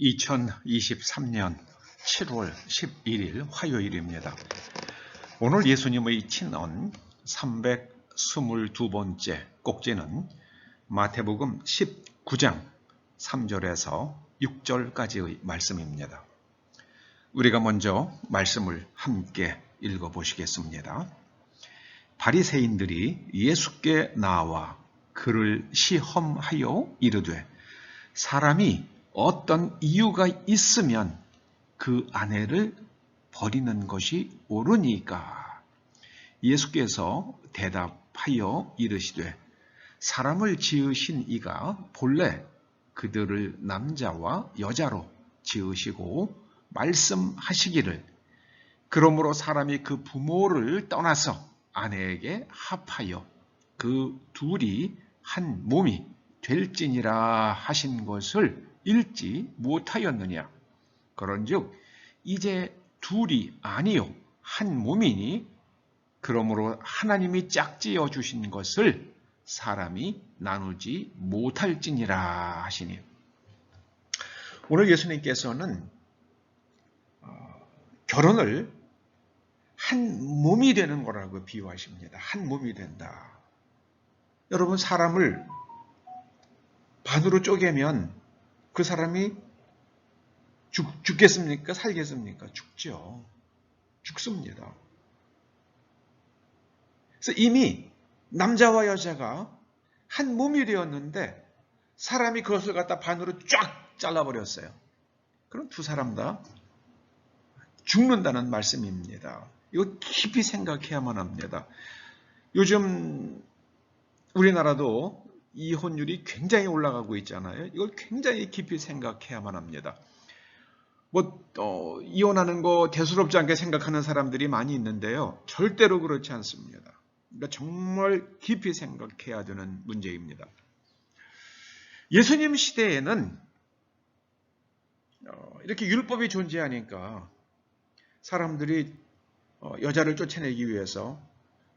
2023년 7월 11일 화요일입니다. 오늘 예수님의 친언 322번째 꼭지는 마태복음 19장 3절에서 6절까지의 말씀입니다. 우리가 먼저 말씀을 함께 읽어보시겠습니다. 바리새인들이 예수께 나와 그를 시험하여 이르되 사람이 어떤 이유가 있으면 그 아내를 버리는 것이 옳으니까. 예수께서 대답하여 이르시되 사람을 지으신 이가 본래 그들을 남자와 여자로 지으시고 말씀하시기를 그러므로 사람이 그 부모를 떠나서 아내에게 합하여 그 둘이 한 몸이 될지니라 하신 것을 읽지 못하였느냐? 그런즉 이제 둘이 아니요 한 몸이니 그러므로 하나님이 짝지어 주신 것을 사람이 나누지 못할지니라 하시니 오늘 예수님께서는 어, 결혼을 한 몸이 되는 거라고 비유하십니다. 한 몸이 된다. 여러분 사람을 반으로 쪼개면 그 사람이 죽, 죽겠습니까? 살겠습니까? 죽죠. 죽습니다. 그래서 이미 남자와 여자가 한 몸이 되었는데 사람이 그것을 갖다 반으로 쫙 잘라버렸어요. 그럼 두 사람 다 죽는다는 말씀입니다. 이거 깊이 생각해야만 합니다. 요즘 우리나라도 이혼율이 굉장히 올라가고 있잖아요. 이걸 굉장히 깊이 생각해야만 합니다. 뭐 어, 이혼하는 거 대수롭지 않게 생각하는 사람들이 많이 있는데요. 절대로 그렇지 않습니다. 그러니까 정말 깊이 생각해야 되는 문제입니다. 예수님 시대에는 어, 이렇게 율법이 존재하니까 사람들이 어, 여자를 쫓아내기 위해서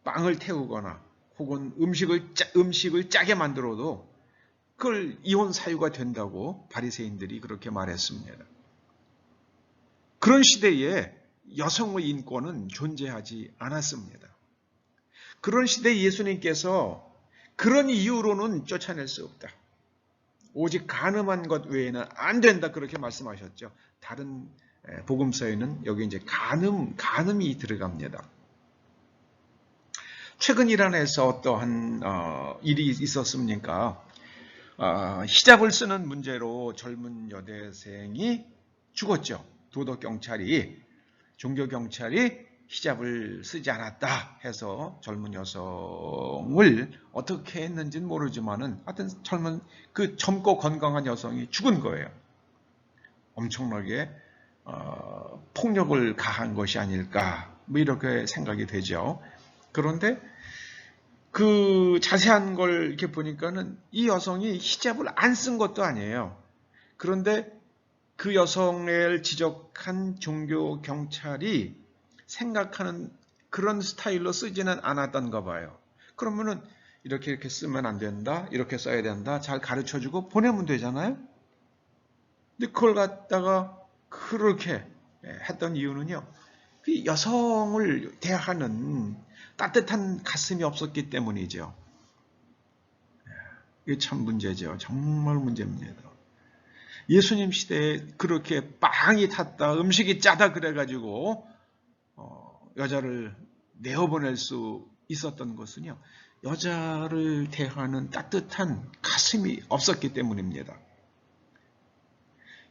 빵을 태우거나 혹은 음식을 짜, 음식을 짜게 만들어도 그걸 이혼 사유가 된다고 바리새인들이 그렇게 말했습니다. 그런 시대에 여성의 인권은 존재하지 않았습니다. 그런 시대에 예수님께서 그런 이유로는 쫓아낼 수 없다. 오직 가늠한 것 외에는 안 된다 그렇게 말씀하셨죠. 다른 복음서에는 여기 이제 가늠 가늠이 들어갑니다. 최근 이란에서 어떠한 어, 일이 있었습니까? 어, 히잡을 쓰는 문제로 젊은 여대생이 죽었죠. 도덕 경찰이 종교 경찰이 히잡을 쓰지 않았다 해서 젊은 여성을 어떻게 했는지는 모르지만은 하여튼 젊은 그 젊고 건강한 여성이 죽은 거예요. 엄청나게 어, 폭력을 가한 것이 아닐까 뭐 이렇게 생각이 되죠. 그런데 그 자세한 걸 이렇게 보니까는 이 여성이 히잡을 안 쓴 것도 아니에요. 그런데 그 여성을 지적한 종교 경찰이 생각하는 그런 스타일로 쓰지는 않았던가 봐요. 그러면은 이렇게 이렇게 쓰면 안 된다, 이렇게 써야 된다, 잘 가르쳐 주고 보내면 되잖아요? 근데 그걸 갖다가 그렇게 했던 이유는요, 그 여성을 대하는 따뜻한 가슴이 없었기 때문이죠. 이게 참 문제죠. 정말 문제입니다. 예수님 시대에 그렇게 빵이 탔다, 음식이 짜다 그래가지고 어, 여자를 내어보낼 수 있었던 것은요. 여자를 대하는 따뜻한 가슴이 없었기 때문입니다.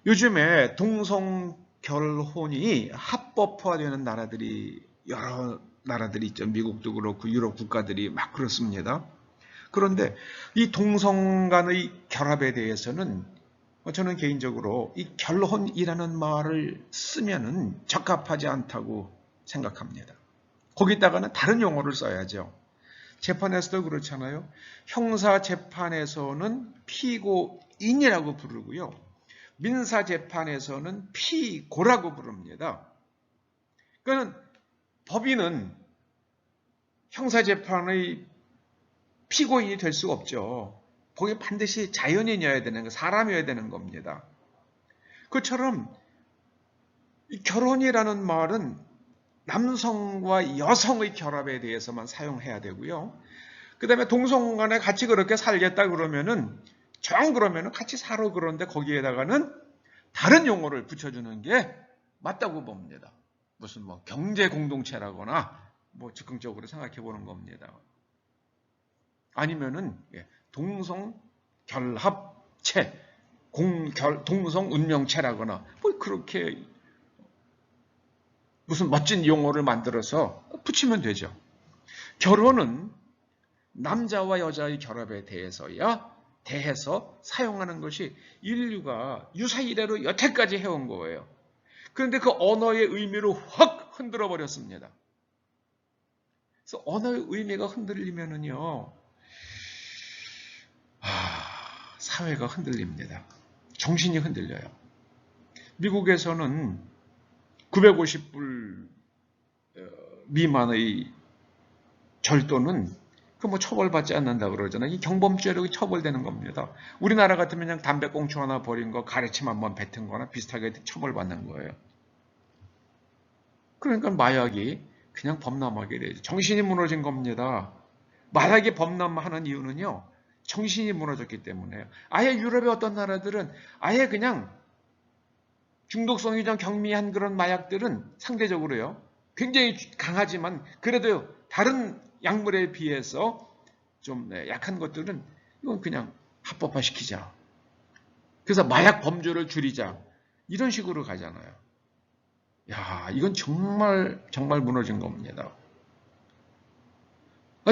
요즘에 동성 결혼이 합법화되는 나라들이 여러 나라들이 있죠. 미국도 그렇고 유럽 국가들이 막 그렇습니다. 그런데 이 동성 간의 결합에 대해서는 저는 개인적으로 이 결혼이라는 말을 쓰면은 적합하지 않다고 생각합니다. 거기다가는 다른 용어를 써야죠. 재판에서도 그렇잖아요. 형사 재판에서는 피고인이라고 부르고요. 민사 재판에서는 피고라고 부릅니다. 그러니까 법인은 형사재판의 피고인이 될수 없죠. 거기 반드시 자연인이어야 되는 거, 사람이어야 되는 겁니다. 그처럼 이 결혼이라는 말은 남성과 여성의 결합에 대해서만 사용해야 되고요. 그 다음에 동성 간에 같이 그렇게 살겠다 그러면은 정 그러면은 같이 살아 그러는데 거기에다가는 다른 용어를 붙여주는 게 맞다고 봅니다. 무슨 뭐 경제 공동체라거나 뭐 즉흥적으로 생각해 보는 겁니다. 아니면은 예, 동성 결합체, 공결 동성 운명체라거나 뭐 그렇게 무슨 멋진 용어를 만들어서 붙이면 되죠. 결혼은 남자와 여자의 결합에 대해서야 대해서 사용하는 것이 인류가 유사 이래로 여태까지 해온 거예요. 그런데 그 언어의 의미를 확 흔들어 버렸습니다. 그래서 언어의 의미가 흔들리면은요, 아, 사회가 흔들립니다. 정신이 흔들려요. 미국에서는 950불 어, 미만의 절도는 그 뭐 처벌받지 않는다 그러잖아요. 이 경범죄로 처벌되는 겁니다. 우리나라 같으면 그냥 담배꽁초 하나 버린 거 가래침 한번 뱉은 거나 비슷하게 처벌받는 거예요. 그러니까 마약이 그냥 범람하게 되죠. 정신이 무너진 겁니다. 마약이 범람하는 이유는요. 정신이 무너졌기 때문에요. 아예 유럽의 어떤 나라들은 아예 그냥 중독성이 좀 경미한 그런 마약들은 상대적으로요. 굉장히 강하지만 그래도 다른 약물에 비해서 좀 네, 약한 것들은 이건 그냥 합법화 시키자. 그래서 마약 범죄를 줄이자. 이런 식으로 가잖아요. 야, 이건 정말 정말 무너진 겁니다.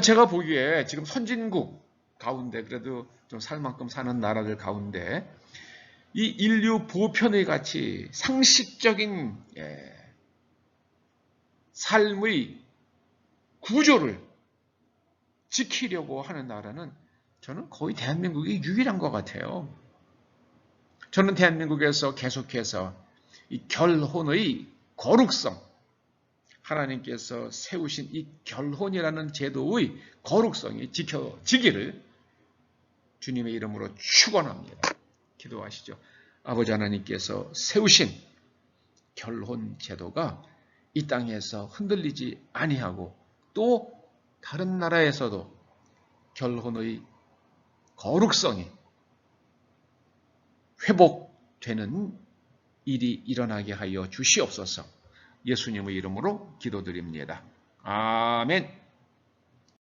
제가 보기에 지금 선진국 가운데 그래도 좀 살 만큼 사는 나라들 가운데 이 인류 보편의 가치, 상식적인 예, 삶의 구조를 지키려고 하는 나라는 저는 거의 대한민국이 유일한 것 같아요. 저는 대한민국에서 계속해서 이 결혼의 거룩성, 하나님께서 세우신 이 결혼이라는 제도의 거룩성이 지켜지기를 주님의 이름으로 축원합니다. 기도하시죠. 아버지 하나님께서 세우신 결혼 제도가 이 땅에서 흔들리지 아니하고 또 다른 나라에서도 결혼의 거룩성이 회복되는 일이 일어나게 하여 주시옵소서 예수님의 이름으로 기도드립니다. 아멘.